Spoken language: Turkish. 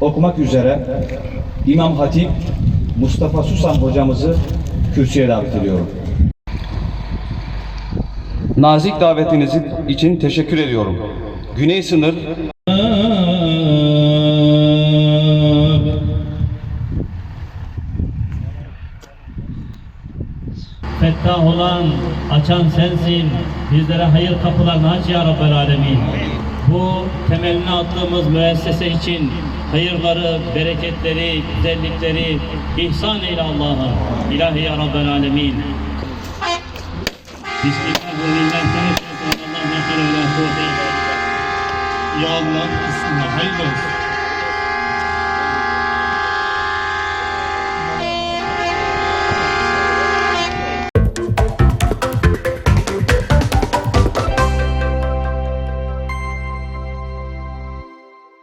Okumak üzere İmam Hatip Mustafa Susan hocamızı kürsüye davet ediyorum. Nazik davetiniz için teşekkür ediyorum. Güney sınır Fettah olan, açan sensin. Bizlere hayır kapılarını aç ya Rabbel Alemin. Bu temelini attığımız müessese için hayırları, bereketleri, güzellikleri ihsan eyle Allah'ım. İlahi ya Rabbel Alemin. Bismillahirrahmanirrahim. Ya Allah, Bismillah, hayırlı olsun.